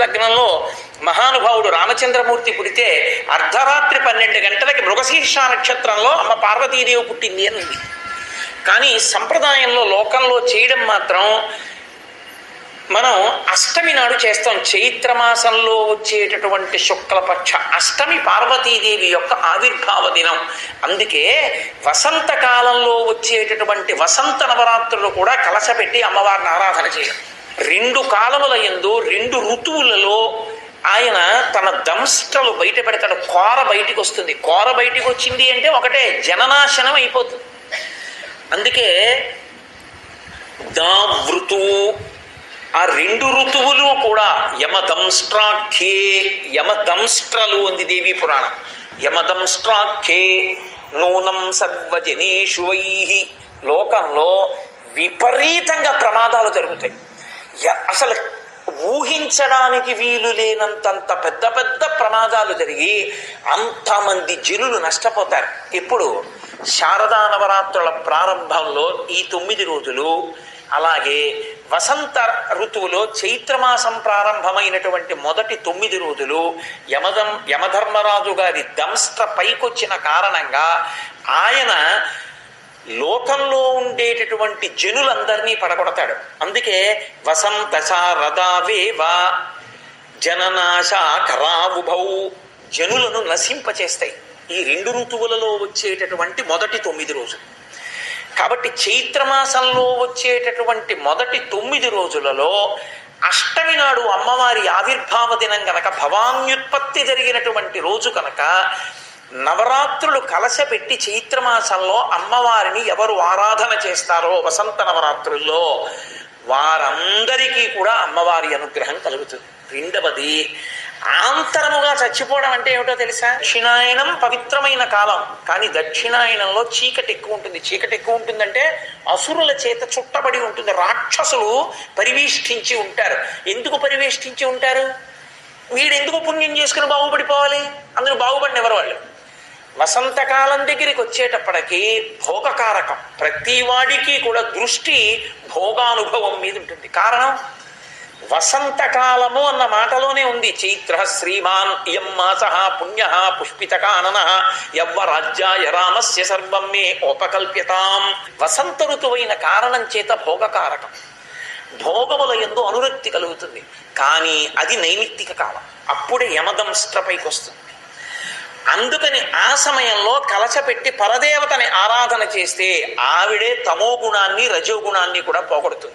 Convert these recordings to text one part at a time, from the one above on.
లగ్నంలో మహానుభావుడు రామచంద్రమూర్తి పుడితే అర్ధరాత్రి పన్నెండు గంటలకి మృగశీర్ష నక్షత్రంలో అమ్మ పార్వతీదేవి పుట్టింది అని ఉంది. కానీ సంప్రదాయంలో లోకంలో చేయడం మాత్రం మనం అష్టమి నాడు చేస్తాం. చైత్రమాసంలో వచ్చేటటువంటి శుక్లపక్ష అష్టమి పార్వతీదేవి యొక్క ఆవిర్భావ దినం. అందుకే వసంత కాలంలో వచ్చేటటువంటి వసంత నవరాత్రులు కూడా కలసపెట్టి అమ్మవారిని ఆరాధన చేయడం. రెండు కాలముల ఎందు రెండు ఋతువులలో ఆయన తన దంష్టలు బయట పెడతాడు. కోర బయటికి వస్తుంది కోర బయటికి వచ్చింది అంటే ఒకటే జననాశనం అయిపోతుంది. అందుకే దావృతువు ఆ రెండు ఋతువులు కూడా యమదంష్ట్రాఖ్యే యమదంష్ట్రలు అంది దేవీ పురాణం. యమదంష్ట్రాఖ్యే నూనం సర్వజనేషు వై. లోకంలో విపరీతంగా ప్రమాదాలు జరుగుతాయి. అసలు ఊహించడానికి వీలు లేనంతంత పెద్ద పెద్ద ప్రమాదాలు జరిగి అంతమంది జనులు నష్టపోతారు. ఇప్పుడు శారదా నవరాత్రుల ప్రారంభంలో ఈ తొమ్మిది రోజులు అలాగే వసంత ఋతువులో చైత్రమాసం ప్రారంభమైనటువంటి మొదటి తొమ్మిది రోజులు యమదం యమధర్మరాజు గారి దంస్త పైకొచ్చిన కారణంగా ఆయన లోకంలో ఉండేటటువంటి జనులందరినీ పడగొడతాడు. అందుకే వసంత శారదావేవ జననాశ జనులను నశింపచేస్తాయి. ఈ రెండు ఋతువులలో వచ్చేటటువంటి మొదటి తొమ్మిది రోజులు. కాబట్టి చైత్రమాసంలో వచ్చేటటువంటి మొదటి తొమ్మిది రోజులలో అష్టమి నాడు అమ్మవారి ఆవిర్భావ దినం గనక భవాన్యుత్పత్తి జరిగినటువంటి రోజు కనుక నవరాత్రులు కలశపెట్టి చైత్రమాసంలో అమ్మవారిని ఎవరు ఆరాధన చేస్తారో వసంత నవరాత్రుల్లో వారందరికీ కూడా అమ్మవారి అనుగ్రహం కలుగుతుంది. రెండవది ఆంతరముగా చచ్చిపోవడం అంటే ఏమిటో తెలుసా? దక్షిణాయనం పవిత్రమైన కాలం. కానీ దక్షిణాయనంలో చీకటి ఎక్కువ ఉంటుంది. చీకటి ఎక్కువ ఉంటుందంటే అసురుల చేత చుట్టబడి ఉంటుంది. రాక్షసులు పరివేష్టించి ఉంటారు. ఎందుకు పరివేష్టించి ఉంటారు? వీడు ఎందుకు పుణ్యం చేసుకుని బాగుపడిపోవాలి? అందుకు బాగుపడిన ఎవరు వాళ్ళు? వసంతకాలం దగ్గరికి వచ్చేటప్పటికి భోగకారకం. ప్రతి వాడికి కూడా దృష్టి భోగానుభవం మీద ఉంటుంది. కారణం? వసంతకాలము అన్న మాటలోనే ఉంది. చైత్ర శ్రీమాన్ ఇయం మాస పుణ్య పుష్పితకానన యవ్వ రాజ్యాయ రామస్య సర్వం మే ఉపకల్ప్యతాం. వసంత ఋతువైన కారణం చేత భోగకారకం. భోగముల ఎందు అనురక్తి కలుగుతుంది. కానీ అది నైమిత్తిక కాలం. అప్పుడే యమదంష్ట్రపైకి వస్తుంది అందుకని ఆ సమయంలో కలచపెట్టి పరదేవతని ఆరాధన చేస్తే ఆవిడే తమో గుణాన్ని రజో గుణాన్ని కూడా పోగొడుతుంది.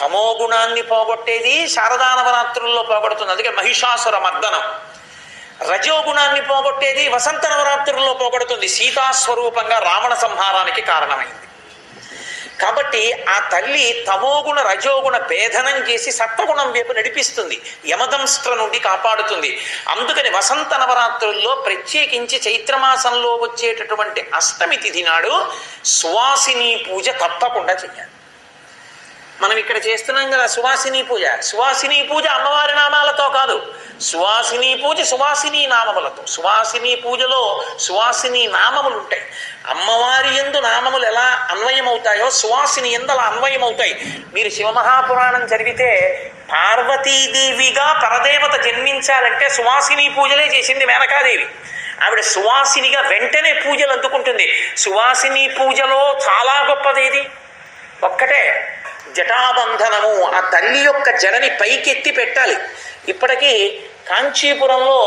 తమో గుణాన్ని పోగొట్టేది శారదా నవరాత్రుల్లో పోగొడుతుంది. అందుకే మహిషాసుర మర్దనం. రజో గుణాన్ని పోగొట్టేది వసంత నవరాత్రుల్లో పోగొడుతుంది. సీతాస్వరూపంగా రావణ సంహారానికి కారణమైంది. కాబట్టి ఆ తల్లి తమోగుణ రజోగుణ భేదనం చేసి సత్వగుణం వైపు నడిపిస్తుంది యమదంస్త్ర నుండి కాపాడుతుంది. అందుకని వసంత నవరాత్రుల్లో ప్రత్యేకించి చైత్రమాసంలో వచ్చేటటువంటి అష్టమి తిథి నాడు సువాసిని పూజ తప్పకుండా చేయాలి. మనం ఇక్కడ చేస్తున్నాం కదా సువాసిని పూజ. సువాసిని పూజ అమ్మవారి నామాలతో కాదు. సువాసిని పూజ సువాసిని నామములతో. సువాసిని పూజలో సువాసిని నామములు ఉంటాయి. అమ్మవారి ఎందు నామములు ఎలా అన్వయమవుతాయో సువాసిని ఎందు అలా అన్వయమవుతాయి. మీరు శివమహాపురాణం చదివితే పార్వతీదేవిగా పరదేవత జన్మించాలంటే సువాసిని పూజలే చేసింది మేనకాదేవి. ఆవిడ సువాసినిగా వెంటనే పూజలు అందుకుంటుంది. సువాసిని పూజలో చాలా గొప్పదేది? ఒక్కటే. జటాబంధనము ఆ తల్లి యొక్క జడని పైకెత్తి పెట్టాలి. ఇప్పటికీ కాంచీపురంలో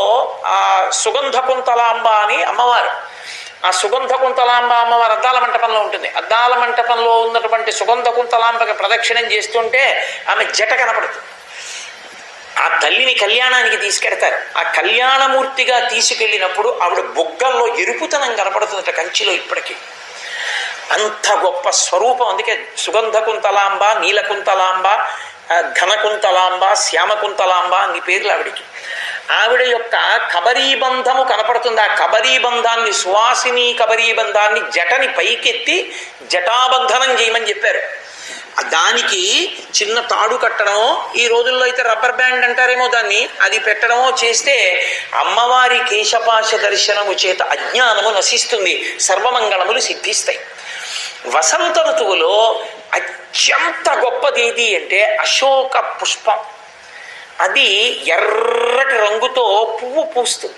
ఆ సుగంధ కుంతలాంబ అని అమ్మవారు. ఆ సుగంధ కుంతలాంబ అమ్మవారు అద్దాల మంటపంలో ఉంటుంది. అద్దాల మంటపంలో ఉన్నటువంటి సుగంధ కుంతలాంబకి ప్రదక్షిణం చేస్తుంటే ఆమె జట కనపడుతుంది. ఆ తల్లిని కళ్యాణానికి తీసుకెడతారు. ఆ కళ్యాణమూర్తిగా తీసుకెళ్ళినప్పుడు ఆవిడ బొగ్గల్లో ఎరుపుతనం కనపడుతుందట కంచిలో ఇప్పటికీ. అంత గొప్ప స్వరూపం అందుకే సుగంధ కుంతలాంబ నీలకుంతలాంబ ఘనకుంతలాంబ శ్యామకుంతలాంబ అని పేర్లు ఆవిడికి ఆవిడ యొక్క కబరీబంధము కనపడుతుంది ఆ కబరీబంధాన్ని సువాసిని కబరీబంధాన్ని జటని పైకెత్తి జటాబంధనం చేయమని చెప్పారు దానికి చిన్న తాడు కట్టడమో ఈ రోజుల్లో అయితే రబ్బర్ బ్యాండ్ అంటారేమో దాన్ని అది పెట్టడమో చేస్తే అమ్మవారి కేశపాశ దర్శనము చేత అజ్ఞానము నశిస్తుంది సర్వమంగళములు సిద్ధిస్తాయి వసంత ఋతువులో అత్యంత గొప్పది ఏది అంటే అశోక పుష్పం. అది ఎర్రటి రంగుతో పువ్వు పూస్తుంది.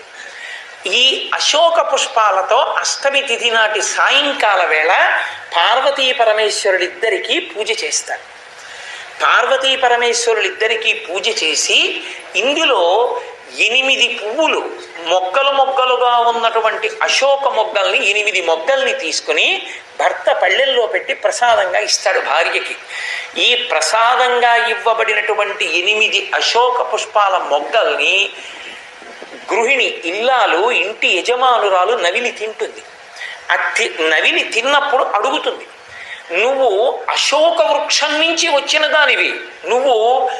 ఈ అశోక పుష్పాలతో అష్టమి తిథి నాటి సాయంకాల వేళ పార్వతీ పరమేశ్వరుడిద్దరికీ పూజ చేస్తారు. పార్వతీ పరమేశ్వరులిద్దరికీ పూజ చేసి ఇందులో ఎనిమిది పువ్వులు మొగ్గలు మొగ్గలుగా ఉన్నటువంటి అశోక మొగ్గల్ని ఎనిమిది మొగ్గల్ని తీసుకుని భర్త పళ్ళెల్లో పెట్టి ప్రసాదంగా ఇస్తాడు భార్యకి. ఈ ప్రసాదంగా ఇవ్వబడినటువంటి ఎనిమిది అశోక పుష్పాల మొగ్గల్ని గృహిణి ఇల్లాలు ఇంటి యజమానురాలు నవిలి తింటుంది. ఆ నవిని నవిలి తిన్నప్పుడు అడుగుతుంది నువ్వు అశోక వృక్షం నుంచి వచ్చిన దానివి. నువ్వు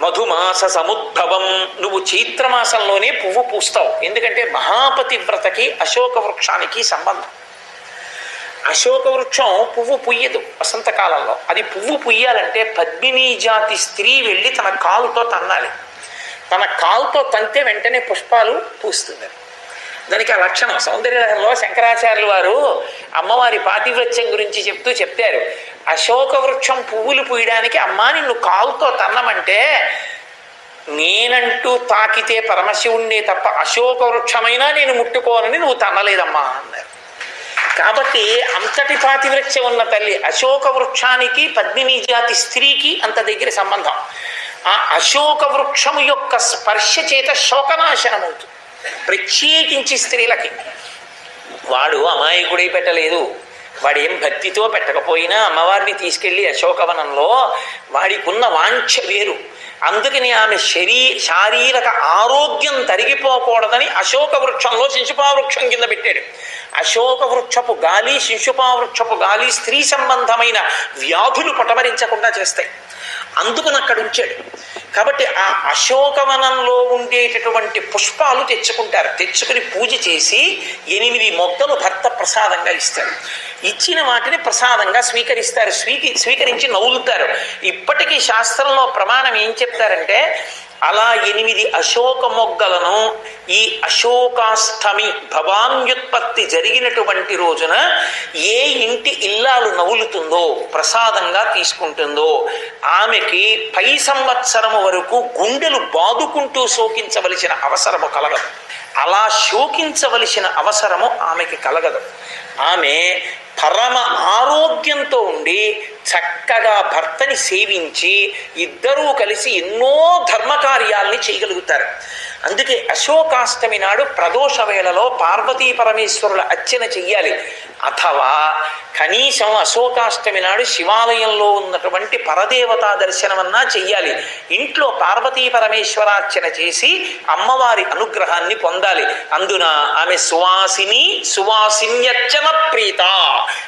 మధుమాస సముద్భవం నువ్వు చైత్రమాసంలోనే పువ్వు పూస్తావు. ఎందుకంటే మహాపతి వ్రతకి అశోక వృక్షానికి సంబంధం. అశోక వృక్షం పువ్వు పుయ్యదు వసంతకాలంలో. అది పువ్వు పుయ్యాలంటే పద్మినీ జాతి స్త్రీ వెళ్ళి తన కాలుతో తన్నాలి. తన కాలుతో తంతే వెంటనే పుష్పాలు పూస్తుంది. దానికి ఆ లక్షణం. సౌందర్యలో శంకరాచార్యులు వారు అమ్మవారి పాతివ్రత్యం గురించి చెప్తూ చెప్తారు అశోక వృక్షం పువ్వులు పూయడానికి అమ్మా నిన్ను కాలుతో తన్నమంటే నేనంటూ తాకితే పరమశివుణ్ణి తప్ప అశోక వృక్షమైనా నేను ముట్టుకోనని నువ్వు తన్నలేదమ్మా అన్నారు. కాబట్టి అంతటి పాతివృక్ష ఉన్న తల్లి అశోక వృక్షానికి పద్మిని జాతి స్త్రీకి అంత దగ్గర సంబంధం. ఆ అశోక వృక్షము యొక్క స్పర్శ చేత శోకనాశనం అవుతుంది. ప్రత్యేకించి స్త్రీలకి. వాడు అమాయకుడై పెట్టలేదు. వాడేం భక్తితో పెట్టకపోయినా అమ్మవారిని తీసుకెళ్ళి అశోకవనంలో వాడికున్న వాంఛ వేరు. అందుకని ఆమె శరీ శారీరక ఆరోగ్యం తరిగిపోకూడదని అశోక వృక్షంలో శిశుపా వృక్షం కింద పెట్టాడు. అశోక వృక్షపు గాలి శిశుపా వృక్షపు గాలి స్త్రీ సంబంధమైన వ్యాధులు పటమరించకుండా చేస్తాయి. అందుకని అక్కడ ఉంచాడు కాబట్టి ఆ అశోకవనంలో ఉండేటటువంటి పుష్పాలు తెచ్చుకుంటారు. తెచ్చుకుని పూజ చేసి ఎనిమిది మొక్కలు భర్త ప్రసాదంగా ఇస్తారు. ఇచ్చిన వాటిని ప్రసాదంగా స్వీకరిస్తారు. స్వీకి స్వీకరించి నవ్వులుతారు. ఇప్పటికీ శాస్త్రంలో ప్రమాణం ఏం చెప్తారంటే అలా ఎనిమిది అశోక మొగ్గలను ఈ అశోకాష్టమి భవాన్యుత్పత్తి జరిగినటువంటి రోజున ఏ ఇంటి ఇల్లాలు నవ్వులుతుందో ప్రసాదంగా తీసుకుంటుందో ఆమెకి పై సంవత్సరము వరకు గుండెలు బాదుకుంటూ శోకించవలసిన అవసరము కలగదు. అలా శోకించవలసిన అవసరము ఆమెకి కలగదు. ఆమె పరమ ఆరోగ్యంతో ఉండి చక్కగా భర్తని సేవించి ఇద్దరూ కలిసి ఎన్నో ధర్మకార్యాల్ని చేయగలుగుతారు. అందుకే అశోకాష్టమి నాడు ప్రదోష వేళలో పార్వతీ పరమేశ్వరుల అర్చన చెయ్యాలి. అథవా కనీసం అశోకాష్టమి నాడు శివాలయంలో ఉన్నటువంటి పరదేవతా దర్శనమన్నా చెయ్యాలి. ఇంట్లో పార్వతీ పరమేశ్వరార్చన చేసి అమ్మవారి అనుగ్రహాన్ని పొందాలి. అందున ఆమె సువాసిని సువాసిన్యర్చన ప్రీత.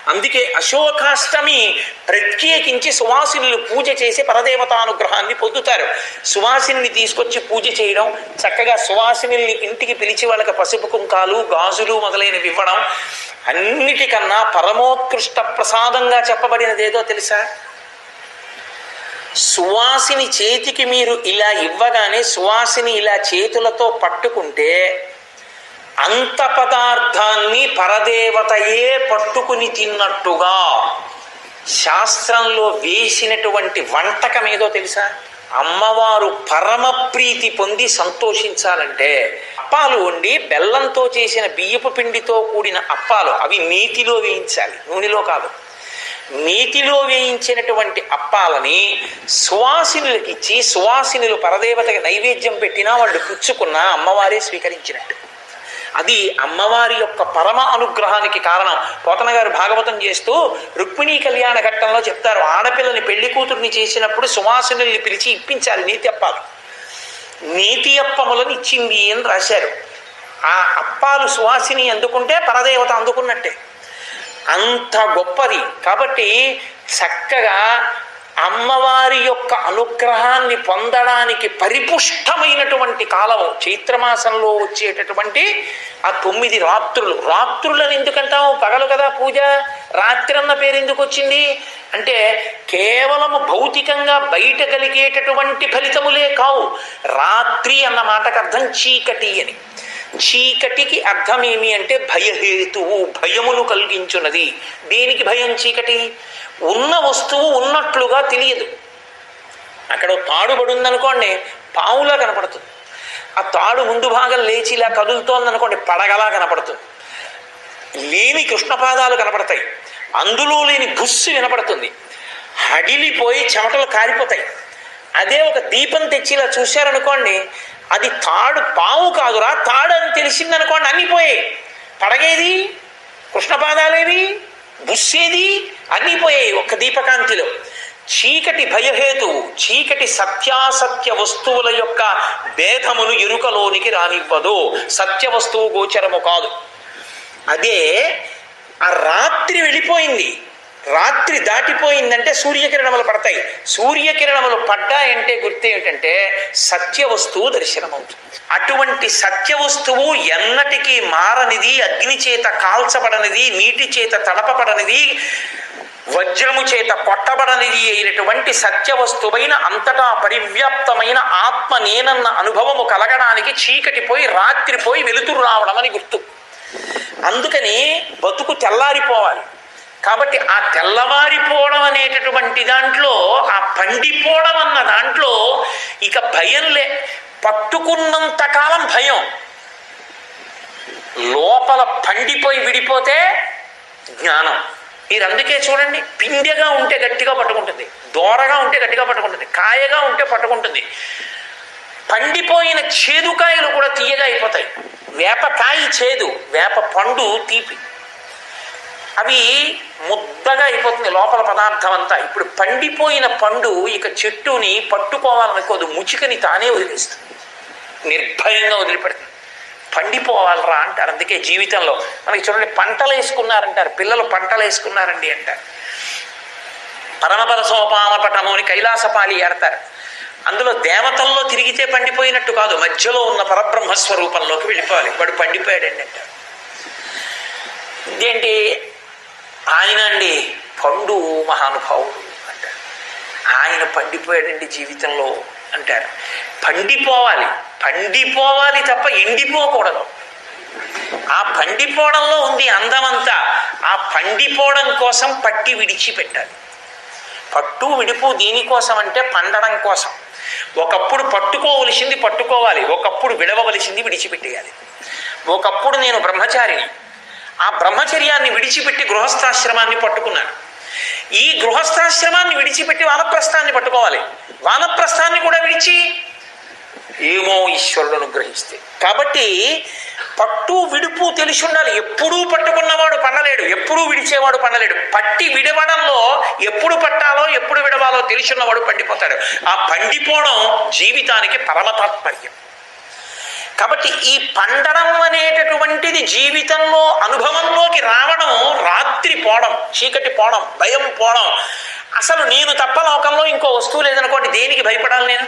అందుకే అశోకాష్టమి ప్రత్యేకించి సువాసినులు పూజ చేసి పరదేవతానుగ్రహాన్ని పొందుతారు. సువాసిని తీసుకొచ్చి పూజ చేయడం చక్కగా సువాసిని ఇంటికి పిలిచి వాళ్ళకి పసుపు కుంకాలు గాజులు మొదలైనవి ఇవ్వడం అన్నిటికన్నా పరమోత్కృష్ట ప్రసాదంగా చెప్పబడినదేదో తెలుసా? సువాసిని చేతికి మీరు ఇలా ఇవ్వగానే సువాసిని ఇలా చేతులతో పట్టుకుంటే అంత పదార్థాన్ని పరదేవతయే పట్టుకుని తిన్నట్టుగా శాస్త్రంలో వేసినటువంటి వంటకం ఏదో తెలుసా? అమ్మవారు పరమ ప్రీతి పొంది సంతోషించాలంటే అప్పాలు వండి బెల్లంతో చేసిన బియ్యపు పిండితో కూడిన అప్పాలు అవి నీతిలో వేయించాలి. నూనెలో కాదు. నీతిలో వేయించినటువంటి అప్పాలని సువాసినులకిచ్చి సువాసినులు పరదేవతకి నైవేద్యం పెట్టినా వాళ్ళు పుచ్చుకున్నా అమ్మవారే స్వీకరించినట్టు. అది అమ్మవారి యొక్క పరమ అనుగ్రహానికి కారణం. పోతన గారు భాగవతం చేస్తూ రుక్మిణీ కళ్యాణ ఘట్టంలో చెప్తారు ఆడపిల్లని పెళ్ళి కూతుర్ని చేసినప్పుడు సువాసినుల్ని పిలిచి ఇప్పించాలి నీతి అప్పాలు. నీతి అప్పములను ఇచ్చింది అని రాశారు. ఆ అప్పాలు సువాసిని అందుకుంటే పరదేవత అందుకున్నట్టే. అంత గొప్పది. కాబట్టి చక్కగా అమ్మవారి యొక్క అనుగ్రహాన్ని పొందడానికి పరిపుష్టమైనటువంటి కాలం చైత్రమాసంలో వచ్చేటటువంటి ఆ తొమ్మిది రాత్రులు. రాత్రులను ఎందుకంటాము పగలు కదా పూజ. రాత్రి అన్న పేరు ఎందుకు వచ్చింది? అంటే కేవలము భౌతికంగా బయట కలిగేటటువంటి ఫలితములే కావు. రాత్రి అన్న మాటకు అర్థం చీకటి అని. చీకటికి అర్థం ఏమి అంటే భయహేతువు భయమును కలిగించున్నది. దేనికి భయం చీకటి? ఉన్న వస్తువు ఉన్నట్లుగా తెలియదు. అక్కడ తాడుబడి ఉందనుకోండి పావులా కనపడుతుంది. ఆ తాడు ముందు భాగం లేచి ఇలా కదులుతోంది అనుకోండి పడగలా కనపడుతుంది. లేని కృష్ణపాదాలు కనపడతాయి. అందులో లేని బుస్సు వినపడుతుంది. హడిలిపోయి చెమటలు కారిపోతాయి. అదే ఒక దీపం తెచ్చి ఇలా చూశారనుకోండి అది తాడు పావు కాదురా తాడు అని తెలిసిందనుకోండి అన్నీ పోయాయి. పడగేది కృష్ణపాదాలేవి బుస్సేది అన్నీ పోయాయి ఒక్క దీపకాంతిలో. చీకటి భయహేతు చీకటి సత్యాసత్య వస్తువుల యొక్క భేదమును ఎరుకలోనికి రానివ్వదు. సత్య వస్తువు గోచరము కాదు. అదే ఆ రాత్రి వెళ్ళిపోయింది. రాత్రి దాటిపోయిందంటే సూర్యకిరణములు పడతాయి. సూర్యకిరణములు పడ్డాయంటే గుర్తు ఏమిటంటే సత్య వస్తువు దర్శనమవుతుంది. అటువంటి సత్య వస్తువు ఎన్నటికీ మారనిది అగ్ని చేత కాల్చబడనిది నీటి చేత తడపబడనిది వజ్రము చేత కొట్టబడనిది అయినటువంటి సత్య వస్తువైన అంతటా పరివ్యాప్తమైన ఆత్మ నేనన్న అనుభవము కలగడానికి చీకటిపోయి రాత్రిపోయి వెలుతురు రావడం అని గుర్తు. అందుకని బతుకు తెల్లారిపోవాలి. కాబట్టి ఆ తెల్లవారిపోవడం అనేటటువంటి దాంట్లో ఆ పండిపోవడం అన్న దాంట్లో ఇక భయం లే. పట్టుకున్నంత కాలం భయం. లోపల పండిపోయి విడిపోతే జ్ఞానం. మీరు అందుకే చూడండి పిండెగా ఉంటే గట్టిగా పట్టుకుంటుంది దోరగా ఉంటే గట్టిగా పట్టుకుంటుంది కాయగా ఉంటే పట్టుకుంటుంది. పండిపోయిన చేదుకాయలు కూడా తీయగా అయిపోతాయి. వేపకాయ చేదు వేప పండు తీపి. అవి ముద్దగా అయిపోతుంది లోపల పదార్థం అంతా. ఇప్పుడు పండిపోయిన పండు ఇక చెట్టుని పట్టుకోవాలనుకోదు ముచికని తానే వదిలేస్తుంది. నిర్భయంగా వదిలిపెడుతుంది. పండిపోవాలరా అంటారు. అందుకే జీవితంలో మనకి చూడండి పంటలు వేసుకున్నారంటారు. పిల్లలు పంటలు వేసుకున్నారండి అంటారు. పరమపద సోపాన పటము అని కైలాసపాలి ఆడతారు అందులో దేవతల్లో తిరిగితే పండిపోయినట్టు కాదు. మధ్యలో ఉన్న పరబ్రహ్మ స్వరూపంలోకి వెళ్ళిపోవాలి. వాడు పండిపోయాడండి అంటారు. ఇదేంటి? ఆయన అండి పండు మహానుభావుడు అంటారు. ఆయన పండిపోయాడండి జీవితంలో అంటారు. పండిపోవాలి పండిపోవాలి తప్ప ఎండిపోకూడదు. ఆ పండిపోవడంలో ఉంది అందమంతా. ఆ పండిపోవడం కోసం పట్టి విడిచిపెట్టాలి. పట్టు విడుపు దీనికోసం అంటే పండడం కోసం. ఒకప్పుడు పట్టుకోవలసింది పట్టుకోవాలి ఒకప్పుడు విడవవలసింది విడిచిపెట్టేయాలి. ఒకప్పుడు నేను బ్రహ్మచారిని. ఆ బ్రహ్మచర్యాన్ని విడిచిపెట్టి గృహస్థాశ్రమాన్ని పట్టుకున్నాడు. ఈ గృహస్థాశ్రమాన్ని విడిచిపెట్టి వానప్రస్థాన్ని పట్టుకోవాలి. వానప్రస్థాన్ని కూడా విడిచి ఏమో ఈశ్వరుడు అనుగ్రహిస్తే కాబట్టి పట్టు విడుపు తెలిసి ఉండాలి. ఎప్పుడూ పట్టుకున్నవాడు పండలేడు ఎప్పుడూ విడిచేవాడు పండలేడు పట్టి విడవడంలో ఎప్పుడు పట్టాలో ఎప్పుడు విడవాలో తెలిసి ఉన్నవాడు పండిపోతాడు. ఆ పండిపోవడం జీవితానికి పరమ తాత్పర్యం కాబట్టి ఈ పండడం అనేటటువంటిది జీవితంలో అనుభవంలోకి రావడం రాత్రి పోవడం చీకటి పోవడం భయం పోవడం. అసలు నేను తప్ప లోకంలో ఇంకో వస్తువు లేదనుకోండి దేనికి భయపడాలి నేను?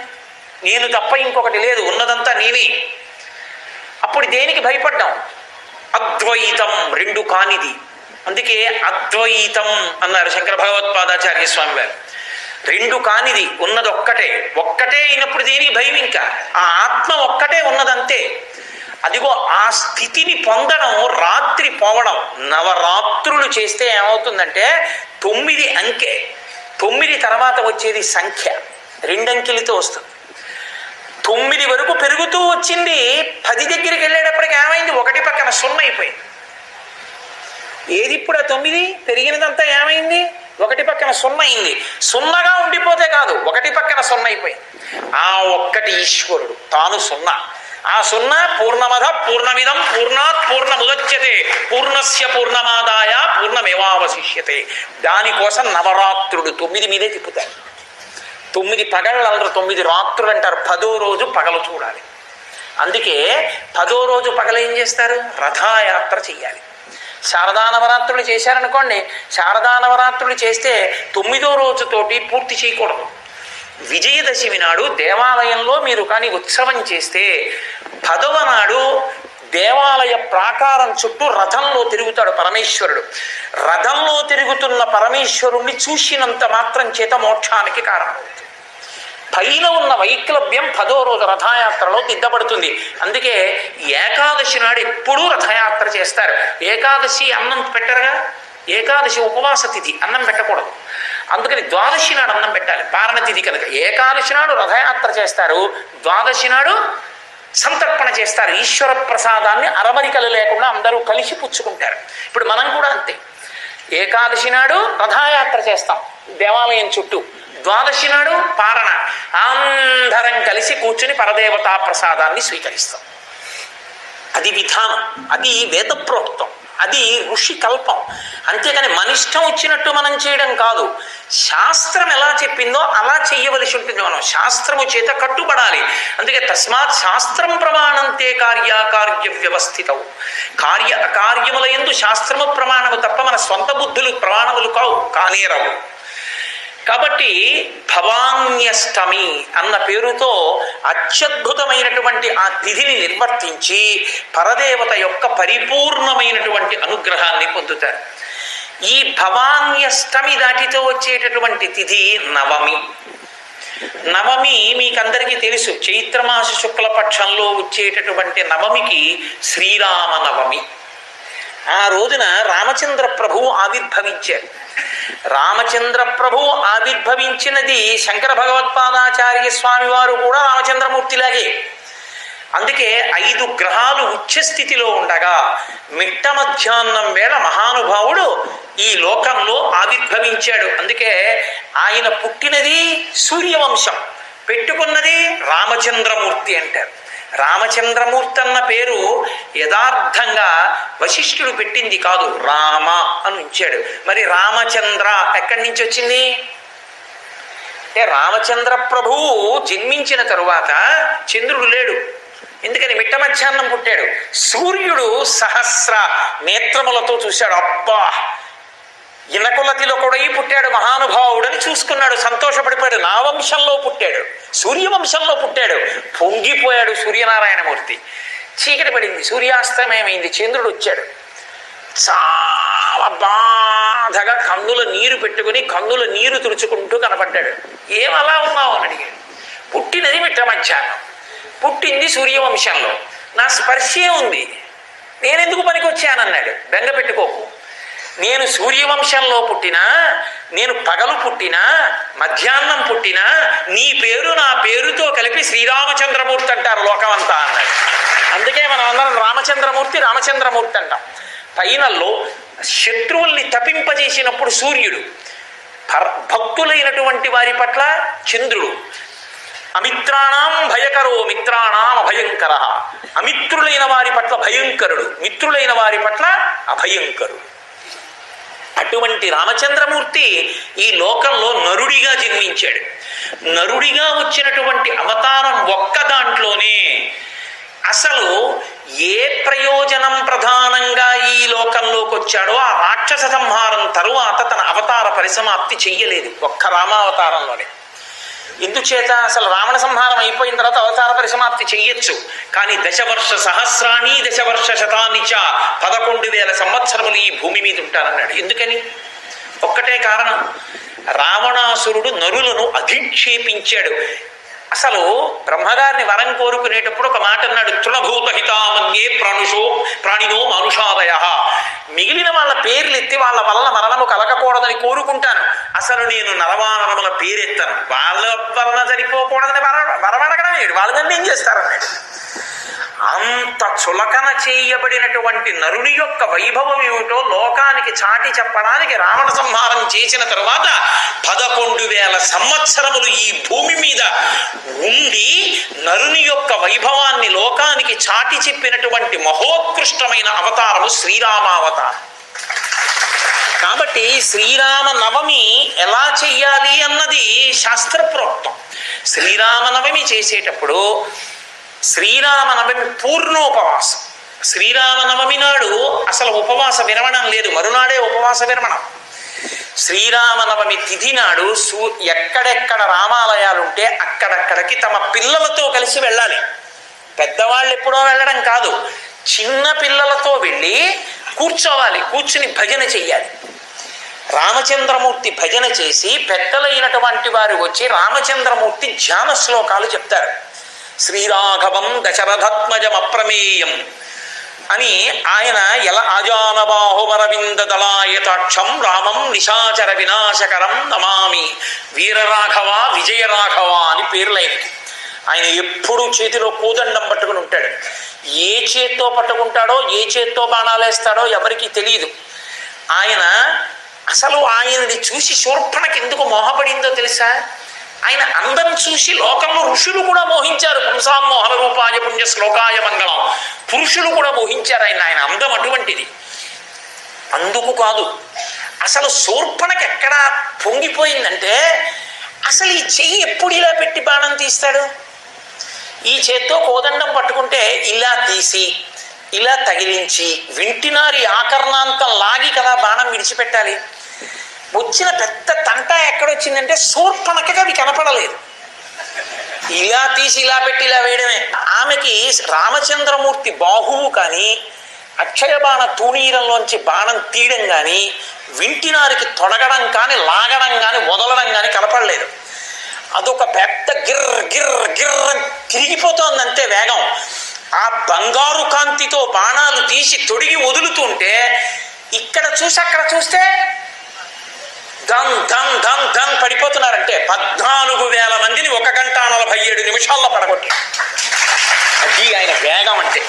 నేను తప్ప ఇంకొకటి లేదు ఉన్నదంతా నేనే. అప్పుడు దేనికి భయపడ్డాం? అద్వైతం రెండు కానిది. అందుకే అద్వైతం అన్నారు శంకర భగవత్పాదాచార్య స్వామి వారు రెండు కానిది ఉన్నది ఒక్కటే ఒక్కటే అయినప్పుడు దేనికి భయం ఇంకా? ఆ ఆత్మ ఒక్కటే ఉన్నదంతే. అదిగో ఆ స్థితిని పొందడం రాత్రి పోవడం నవరాత్రులు చేస్తే ఏమవుతుందంటే తొమ్మిది అంకె తొమ్మిది తర్వాత వచ్చేది సంఖ్య రెండంకెలతో వస్తుంది. తొమ్మిది వరకు పెరుగుతూ వచ్చింది పది దగ్గరికి వెళ్ళేటప్పటికి ఏమైంది? ఒకటి పక్కన సున్నా అయిపోయింది. ఏది ఇప్పుడు ఆ తొమ్మిది? పెరిగినదంతా ఏమైంది? ఒకటి పక్కన సున్న అయింది సున్నగా ఉండిపోతే కాదు ఒకటి పక్కన సున్న అయిపోయింది ఆ ఒక్కటి ఈశ్వరుడు తాను సున్నా. ఆ సున్నా పూర్ణమధ పూర్ణమిదం పూర్ణాత్ పూర్ణముదచ్యతే పూర్ణస్య పూర్ణమాదాయ పూర్ణమేవావశిష్యతే. దానికోసం నవరాత్రుడు తొమ్మిది మీదే తిప్పుతారు తొమ్మిది పగళ్ళు అల్లరు తొమ్మిది రాత్రులు అంటారు. పదో రోజు పగలు చూడాలి. అందుకే పదో రోజు పగలు ఏం చేస్తారు? రథయాత్ర చెయ్యాలి. శారదా నవరాత్రులు చేశారనుకోండి శారదా నవరాత్రులు చేస్తే తొమ్మిదో రోజుతోటి పూర్తి చేయకూడదు. విజయదశమి నాడు దేవాలయంలో మీరు కానీ ఉత్సవం చేస్తే పదవ నాడు దేవాలయ ప్రాకారం చుట్టూ రథంలో తిరుగుతాడు పరమేశ్వరుడు. రథంలో తిరుగుతున్న పరమేశ్వరుణ్ణి చూసినంత మాత్రం చేత మోక్షానికి కారణమవుతుంది. పైన ఉన్న వైక్లభ్యం పదో రోజు రథయాత్రలో దిద్దబడుతుంది. అందుకే ఏకాదశి నాడు ఎప్పుడూ రథయాత్ర చేస్తారు. ఏకాదశి అన్నం పెట్టరుగా? ఏకాదశి ఉపవాస తిథి అన్నం పెట్టకూడదు. అందుకని ద్వాదశి నాడు అన్నం పెట్టాలి. పారణ తిథి కనుక. ఏకాదశి నాడు రథయాత్ర చేస్తారు. ద్వాదశి నాడు సంతర్పణ చేస్తారు. ఈశ్వర ప్రసాదాన్ని అరమరికలు లేకుండా అందరూ కలిసి పుచ్చుకుంటారు. ఇప్పుడు మనం కూడా అంతే. ఏకాదశి నాడు రథయాత్ర చేస్తాం. దేవాలయం చుట్టూ. ద్వాదశి నాడు పారణ. అందరం కలిసి కూర్చుని పరదేవతా ప్రసాదాన్ని స్వీకరిస్తాం. అది విధానం అది వేదప్రోక్తం అది ఋషి కల్పం. అంతేకాని మనిష్టం వచ్చినట్టు మనం చేయడం కాదు. శాస్త్రం ఎలా చెప్పిందో అలా చెయ్యవలసి ఉంటుంది మనం. శాస్త్రము చేత కట్టుబడాలి. అందుకే తస్మాత్ శాస్త్రం ప్రమాణంతే కార్యాకార్య వ్యవస్థితవు. కార్య అకార్యముల ఎందు శాస్త్రము ప్రమాణము తప్ప మన స్వంత బుద్ధులు ప్రమాణములు కావు కానేరవు కాబట్టి భవాన్యష్టమి అన్న పేరుతో అత్యద్భుతమైనటువంటి ఆ తిథిని నిర్వర్తించి పరదేవత యొక్క పరిపూర్ణమైనటువంటి అనుగ్రహాన్ని పొందుతారు. ఈ భవాన్యష్టమి దాటితో వచ్చేటటువంటి తిథి నవమి. నవమి మీకందరికీ తెలుసు చైత్రమాస శుక్లపక్షంలో వచ్చేటటువంటి నవమికి శ్రీరామ నవమి ఆ రోజున రామచంద్ర ప్రభువు ఆవిర్భవించారు. రామచంద్ర ప్రభు ఆవిర్భవించినది శంకర భగవత్పాదాచార్య స్వామి వారు కూడా రామచంద్రమూర్తిలాగే. అందుకే ఐదు గ్రహాలు ఉచ్చస్థితిలో ఉండగా మిట్ట మధ్యాహ్నం వేళ మహానుభావుడు ఈ లోకంలో ఆవిర్భవించాడు. అందుకే ఆయన పుట్టినది సూర్యవంశం పెట్టుకున్నది రామచంద్రమూర్తి అంటారు. రామచంద్రమూర్తి అన్న పేరు యథార్థంగా వశిష్ఠుడు పెట్టింది కాదు రామ అని ఉంచాడు. మరి రామచంద్ర ఎక్కడి నుంచి వచ్చింది? అంటే రామచంద్ర ప్రభువు జన్మించిన తరువాత చంద్రుడు లేడు. ఎందుకని? మిట్ట మధ్యాహ్నం పుట్టాడు. సూర్యుడు సహస్ర నేత్రములతో చూశాడు. అబ్బా! ఇనకులతిలో కూడా ఈ పుట్టాడు మహానుభావుడని చూసుకున్నాడు. సంతోషపడిపోయాడు. నా వంశంలో పుట్టాడు. సూర్యవంశంలో పుట్టాడు. పొంగిపోయాడు సూర్యనారాయణమూర్తి. చీకటి పడింది. సూర్యాస్తమయమైంది. చంద్రుడు వచ్చాడు. చాలా బాధగా కన్నుల నీరు పెట్టుకుని కన్నుల నీరు తుడుచుకుంటూ కనపడ్డాడు. ఏం అలా ఉన్నావు? అని అడిగాడు. పుట్టినది మిట్ట మధ్యాహ్నం. పుట్టింది సూర్యవంశంలో నా స్పర్శే ఉంది. నేనెందుకు పనికొచ్చానన్నాడు. బెంగ పెట్టుకోకు. నేను సూర్యవంశంలో పుట్టినా నేను పగలు పుట్టినా మధ్యాహ్నం పుట్టినా నీ పేరు నా పేరుతో కలిపి శ్రీరామచంద్రమూర్తి అంటారు లోకమంతా అన్నాడు. అందుకే మనం అందరం రామచంద్రమూర్తి రామచంద్రమూర్తి అంటాం. పైనల్లో శత్రువుల్ని తపింపజేసినప్పుడు సూర్యుడు భర్- భక్తులైనటువంటి వారి పట్ల చంద్రుడు. అమిత్రాణం భయకరో మిత్రాణం అభయంకర. అమిత్రులైన వారి పట్ల భయంకరుడు మిత్రులైన వారి పట్ల అభయంకరుడు. అటువంటి రామచంద్రమూర్తి ఈ లోకంలో నరుడిగా జన్మించాడు. నరుడిగా వచ్చినటువంటి అవతారం ఒక్క దాంట్లోనే అసలు ఏ ప్రయోజనం ప్రధానంగా ఈ లోకంలోకి వచ్చాడో ఆ రాక్షస సంహారం తరువాత తన అవతార పరిసమాప్తి చెయ్యలేదు ఒక్క రామావతారంలోనే. ఇందుచేత అసలు రావణ సంహారం అయిపోయిన తర్వాత అవతార పరిసమాప్తి చెయ్యొచ్చు. కానీ దశవర్ష సహస్రాణి దశవర్ష శతాన్ని చ పదకొండు వేల సంవత్సరములు ఈ భూమి మీద ఉంటారన్నాడు ఎందుకని? ఒక్కటే కారణం. రావణాసురుడు నరులను అధిక్షేపించాడు. అసలు బ్రహ్మగారిని వరం కోరుకునేటప్పుడు ఒక మాట అన్నాడు తృణభూత హితామన్యే ప్రాణుషో ప్రాణినో మానుషాదయ. మిగిలిన వాళ్ళ పేర్లు ఎత్తి వాళ్ళ వలన మరణము కలగకూడదని కోరుకుంటాను. అసలు నేను నరవానరముల పేరెత్తాను. వాళ్ళ వలన సరిపోకూడదని వర వరమడగడం ఏడు వాళ్ళు అంత చులకన చేయబడినటువంటి నరుని యొక్క వైభవం ఏమిటో లోకానికి చాటి చెప్పడానికి రావణ సంహారం చేసిన తర్వాత పదకొండు వేల సంవత్సరములు ఈ భూమి మీద ఉండి నరుని యొక్క వైభవాన్ని లోకానికి చాటి చెప్పినటువంటి మహోత్కృష్టమైన అవతారము శ్రీరామావతారం. కాబట్టి శ్రీరామ నవమి ఎలా చెయ్యాలి అన్నది శాస్త్రప్రోక్తం. శ్రీరామ నవమి చేసేటప్పుడు శ్రీరామనవమి పూర్ణోపవాసం. శ్రీరామనవమి నాడు అసలు ఉపవాస విరమణం లేదు. మరునాడే ఉపవాస విరమణం. శ్రీరామనవమి తిథి నాడు సూ ఎక్కడెక్కడ రామాలయాలు ఉంటే అక్కడక్కడికి తమ పిల్లలతో కలిసి వెళ్ళాలి. పెద్దవాళ్ళు ఎప్పుడో వెళ్ళడం కాదు. చిన్న పిల్లలతో వెళ్ళి కూర్చోవాలి. కూర్చుని భజన చెయ్యాలి. రామచంద్రమూర్తి భజన చేసి పెద్దలైనటువంటి వారు వచ్చి రామచంద్రమూర్తి ధ్యాన శ్లోకాలు చెప్తారు. శ్రీరాఘవం దశరథత్మజం అప్రమేయం అని ఆయన ఎలా ఆజానబాహువరవింద దళాయతాక్షం రామం నిశాచర వినాశకరం నమామి. వీరరాఘవ విజయరాఘవ అని పేర్లైనది. ఆయన ఎప్పుడు చేతిలో కూదండం పట్టుకుని ఉంటాడు. ఏ చేత్తో పట్టుకుంటాడో ఏ చేత్తో బాణాలేస్తాడో ఎవరికి తెలియదు ఆయన అసలు ఆయనని చూసి శూర్పణకి ఎందుకు మోహపడిందో తెలుసా? ఆయన అందం చూసి లోకంలో ఋషులు కూడా మోహించారు. పుంసాం మోహన రూపాయ పుణ్య శ్లోకాయ మంగళం. పురుషులు కూడా మోహించారు ఆయన. ఆయన అందం అటువంటిది. అందుకు కాదు అసలు శూర్పణకి ఎక్కడ పొంగిపోయిందంటే అసలు ఈ చెయ్యి ఎప్పుడు ఇలా పెట్టి బాణం తీస్తాడు? ఈ చేత్తో కోదండం పట్టుకుంటే ఇలా తీసి ఇలా తగిలించి వింటినారి ఆకరణాంతం లాగి కదా బాణం విడిచిపెట్టాలి? వచ్చిన పెద్ద తంట ఎక్కడొచ్చిందంటే శూర్పణకగా అవి కనపడలేదు. ఇలా తీసి ఇలా పెట్టి ఇలా వేయడమే. ఆమెకి రామచంద్రమూర్తి బాహువు కానీ అక్షయ బాణ తూణీరంలోంచి బాణం తీయడం కానీ వింటినారికి తొడగడం కానీ లాగడం కానీ వదలడం కానీ కనపడలేదు. అదొక పెద్ద గిర్ర గిర్ర గిర్ర తిరిగిపోతోంది అంతే వేగం. ఆ బంగారు కాంతితో బాణాలు తీసి తొడిగి వదులుతుంటే ఇక్కడ చూసి అక్కడ చూస్తే ధన్ ధన్ ధన్ ధన్ పడిపోతున్నారంటే పద్నాలుగు వేల మందిని ఒక గంట నలభై ఏడు నిమిషాల్లో పడగొట్టి అది ఆయన వేగం అంటే.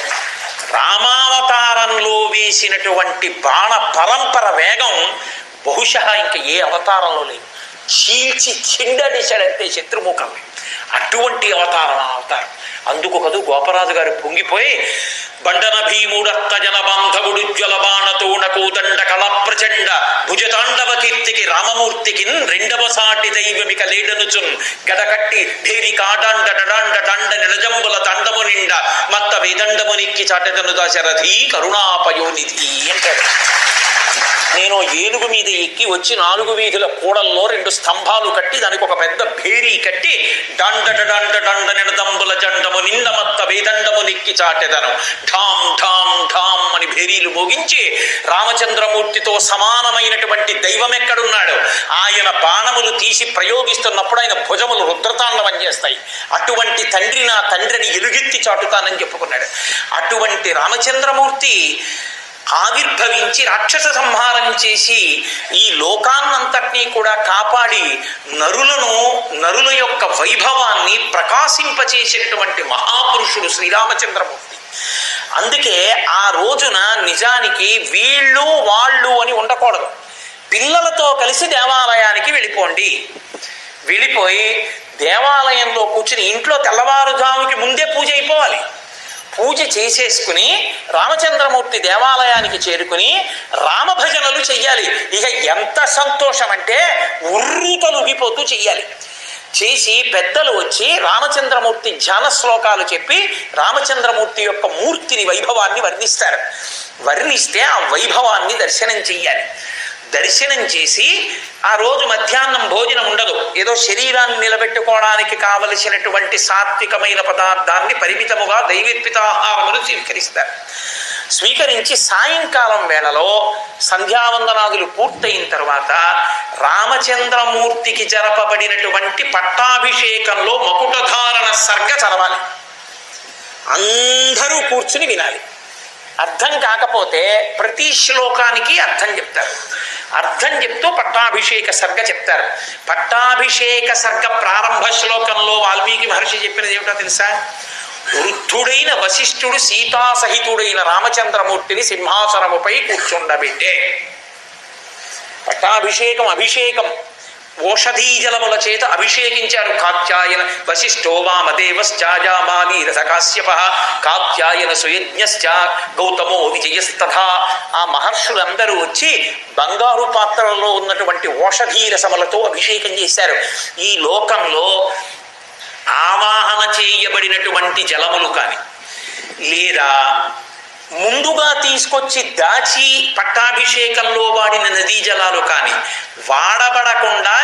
రామావతారంలో వేసినటువంటి బాణ పరంపర వేగం బహుశా ఇంకా ఏ అవతారంలో లేదు. చీల్చి చిండడిశాడంతే శత్రుముఖం అటువంటి అవతారం ఆ అవతారం. అందుకు కదు గోపరాజు గారు పొంగిపోయి బండన భీముడత్త జన బాంధవుడు జ్వలబాణతోణ కోదండ కళ ప్రచండ భుజతాండవ కీర్తికి రామమూర్తికి రెండవ సాటి దైవమిక లేడనుచున్ గడకట్టి ఢేరి కాడాండ డడాండ దండ నిలజంబుల దండము నిండ మత్త వేదండము నిక్కి చాటెదను దశరథి కరుణాపయోనిధి అంటాడు నేను ఏనుగు మీద ఎక్కి వచ్చి నాలుగు వీధుల కూడల్లో రెండు స్తంభాలు కట్టి దానికి ఒక పెద్ద భేరీ కట్టి డండట డండ డండ నిడదంబుల జండము నిండమత్త వేదండము నెక్కి చాటెదను. ఢామ్ ఢామ్ ఢామ్ అని భేరీలు మోగించి రామచంద్రమూర్తితో సమానమైనటువంటి దైవం ఎక్కడున్నాడు ఆయన బాణములు తీసి ప్రయోగిస్తున్నప్పుడు ఆయన భుజములు రుద్రతాండవం చేస్తాయి. అటువంటి తండ్రి నా తండ్రిని ఎలుగెత్తి చాటుతానని చెప్పుకున్నాడు. అటువంటి రామచంద్రమూర్తి ఆవిర్భవించి రాక్షస సంహారం చేసి ఈ లోకాన్నంతటినీ కూడా కాపాడి నరులను నరుల యొక్క వైభవాన్ని ప్రకాశింపచేసేటువంటి మహాపురుషుడు శ్రీరామచంద్రమూర్తి. అందుకే ఆ రోజున నిజానికి వీళ్ళు వాళ్ళు అని ఉండకూడదు. పిల్లలతో కలిసి దేవాలయానికి వెళ్ళిపోండి. వెళ్ళిపోయి దేవాలయంలో కూర్చుని ఇంట్లో తెల్లవారుజాముకి ముందే పూజ అయిపోవాలి. పూజ చేసేసుకుని రామచంద్రమూర్తి దేవాలయానికి చేరుకుని రామభజనలు చెయ్యాలి. ఇక ఎంత సంతోషం అంటే ఉర్రు తలుగిపోతూ చెయ్యాలి. చేసి పెద్దలు వచ్చి రామచంద్రమూర్తి ధ్యాన శ్లోకాలు చెప్పి రామచంద్రమూర్తి యొక్క మూర్తిని వైభవాన్ని వర్ణిస్తారు. వర్ణిస్తే ఆ వైభవాన్ని దర్శనం చెయ్యాలి. దర్శనం చేసి ఆ రోజు మధ్యాహ్నం భోజనం ఉండదు. ఏదో శరీరాన్ని నిలబెట్టుకోవడానికి కావలసినటువంటి సాత్వికమైన పదార్థాన్ని పరిమితముగా దైవేత్పితాహారములు స్వీకరిస్తారు. స్వీకరించి సాయంకాలం వేళలో సంధ్యావందనాదులు పూర్తయిన తర్వాత రామచంద్రమూర్తికి జరపబడినటువంటి పట్టాభిషేకంలో మకుటధారణ సర్గ చదవాలి. అందరూ కూర్చుని వినాలి. అర్థం కాకపోతే ప్రతి శ్లోకానికి అర్థం చెప్తారు. అర్థం చెప్తూ పట్టాభిషేక సర్గ చెప్తారు. పట్టాభిషేక సర్గ ప్రారంభ శ్లోకంలో వాల్మీకి మహర్షి చెప్పినది ఏమిటో తెలుసా? వృద్ధుడైన వశిష్ఠుడు సీతాసహితుడైన రామచంద్రమూర్తిని సింహాసనముపై కూర్చుండబెట్టే. పట్టాభిషేకం అభిషేకం. ఓషధీజలముల చేత అభిషేకించారు కాత్యాయన వశిష్ఠో వామదేవశ్చాజామాలి రథకాశ్యప కాత్యాయన సుయజ్ఞశ్చ గౌతమో విజయస్తథా. ఆ మహర్షులందరూ వచ్చి బంగారు పాత్రలలో ఉన్నటువంటి ఓషధీ రసములతో అభిషేకం చేశారు. ఈ లోకంలో ఆవాహన చేయబడినటువంటి జలములు కానీ లేదా ముందుగా తీసుకొచ్చి దాచి పట్టాభిషేకంలో వాడిన నదీ జలాలు కానీ వాడబడకుండా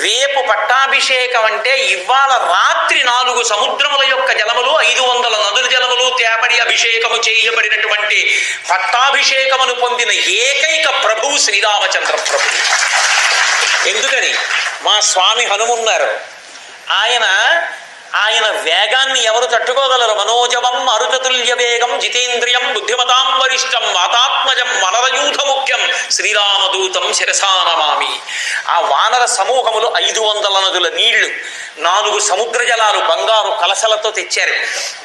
రేపు పట్టాభిషేకం అంటే ఇవాళ రాత్రి నాలుగు సముద్రముల యొక్క జలములు ఐదు వందల నదుల జలములు తేబడి అభిషేకము చేయబడినటువంటి పట్టాభిషేకమును పొందిన ఏకైక ప్రభువు శ్రీరామచంద్ర ప్రభు. ఎందుకని? మా స్వామి హనుమున్నారు ఆయన ఆయన వేగాన్ని ఎవరు తట్టుకోగలరు? మనోజవం అరుతతుల్య వేగం జితేంద్రియం బుద్ధిమతాం వరిష్టం వాతాత్మజం వనరయూథ ముఖ్యం శ్రీరామదూతం శిరసానమామి ఆ వానర సమూహములు ఐదు వందల నదుల నీళ్ళు నాలుగు సముద్ర జలాలు బంగారు కలశలతో తెచ్చారు.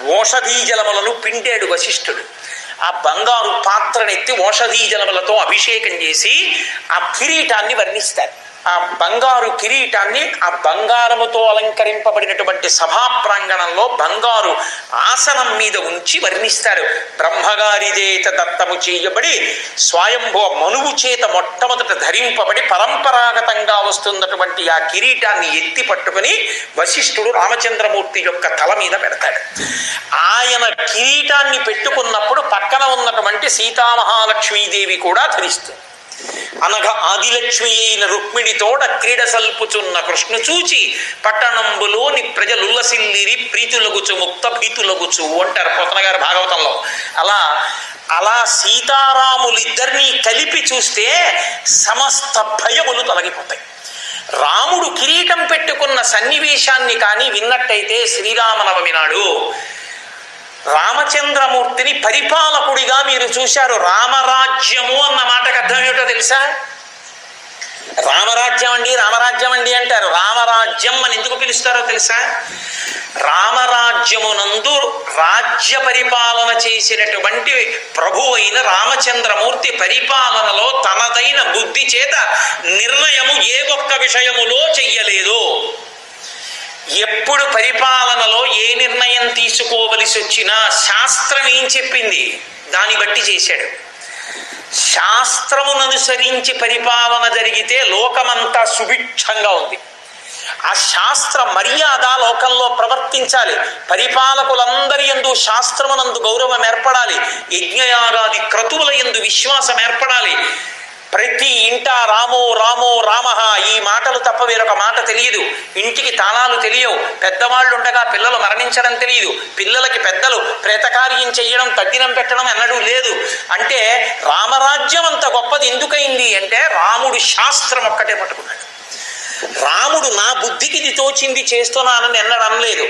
ఓషధీ జలములను పిండాడు వశిష్ఠుడు. ఆ బంగారు పాత్రనెత్తి ఓషధీ జలములతో అభిషేకం చేసి ఆ కిరీటాన్ని వర్ణిస్తారు. ఆ బంగారు కిరీటాన్ని ఆ బంగారముతో అలంకరింపబడినటువంటి సభా ప్రాంగణంలో బంగారు ఆసనం మీద ఉంచి వర్ణిస్తారు. బ్రహ్మగారి చేత దత్తము చేయబడి స్వయంభూ మనువు చేత మొట్టమొదట ధరింపబడి పరంపరాగతంగా వస్తున్నటువంటి ఆ కిరీటాన్ని ఎత్తి పట్టుకుని వశిష్ఠుడు రామచంద్రమూర్తి యొక్క తల మీద పెడతాడు. ఆయన కిరీటాన్ని పెట్టుకున్నప్పుడు పక్కన ఉన్నటువంటి సీతామహాలక్ష్మీదేవి కూడా ధరిస్తుంది. అనగా ఆదిలక్ష్మి అయిన రుక్మిణితోడ క్రీడ సల్పుచున్న కృష్ణ చూచి పట్టణంబులోని ప్రజలుల్లసిల్లిరి ప్రీతులగుచు ముక్త భీతులగుచు అంటారు పోతన గారు భాగవతంలో. అలా అలా సీతారాములిద్దరినీ కలిపి చూస్తే సమస్త భయములు తొలగిపోతాయి. రాముడు కిరీటం పెట్టుకున్న సన్నివేశాన్ని కానీ విన్నట్టయితే శ్రీరామనవమి నాడు రామచంద్రమూర్తిని పరిపాలకుడిగా మీరు చూశారు. రామరాజ్యము అన్న మాటకు అర్థం ఏమిటో తెలుసా? రామరాజ్యం అండి రామరాజ్యం అండి అంటారు. రామరాజ్యం అని ఎందుకు పిలుస్తారో తెలుసా? రామరాజ్యమునందు రాజ్య పరిపాలన చేసినటువంటి ప్రభు అయిన రామచంద్రమూర్తి పరిపాలనలో తనదైన బుద్ధి చేత నిర్ణయము ఏ ఒక్క విషయములో ఎప్పుడు పరిపాలనలో ఏ నిర్ణయం తీసుకోవలసి వచ్చినా శాస్త్రం ఏం చెప్పింది? దాన్ని బట్టి చేశాడు. శాస్త్రమును అనుసరించి పరిపాలన జరిగితే లోకమంతా సుభిక్షంగా ఉంది. ఆ శాస్త్ర మర్యాద లోకంలో ప్రవర్తించాలి. పరిపాలకులందరి ఎందు శాస్త్రమునందు గౌరవం ఏర్పడాలి. యజ్ఞయాగాది క్రతువుల ఎందు విశ్వాసం ఏర్పడాలి. ప్రతి ఇంట రామో రామో రామ. ఈ మాటలు తప్ప వేరొక మాట తెలియదు. ఇంటికి తాళాలు తెలియవు. పెద్దవాళ్ళు ఉండగా పిల్లలు మరణించడం తెలియదు. పిల్లలకి పెద్దలు ప్రేతకార్యం చెయ్యడం తద్దినం పెట్టడం అన్నడూ లేదు. అంటే రామరాజ్యం అంత గొప్పది ఎందుకైంది అంటే రాముడు శాస్త్రం ఒక్కటే పట్టుకున్నాడు. రాముడు నా బుద్ధికి ఇది తోచింది చేస్తున్నానని ఎన్నడం లేదు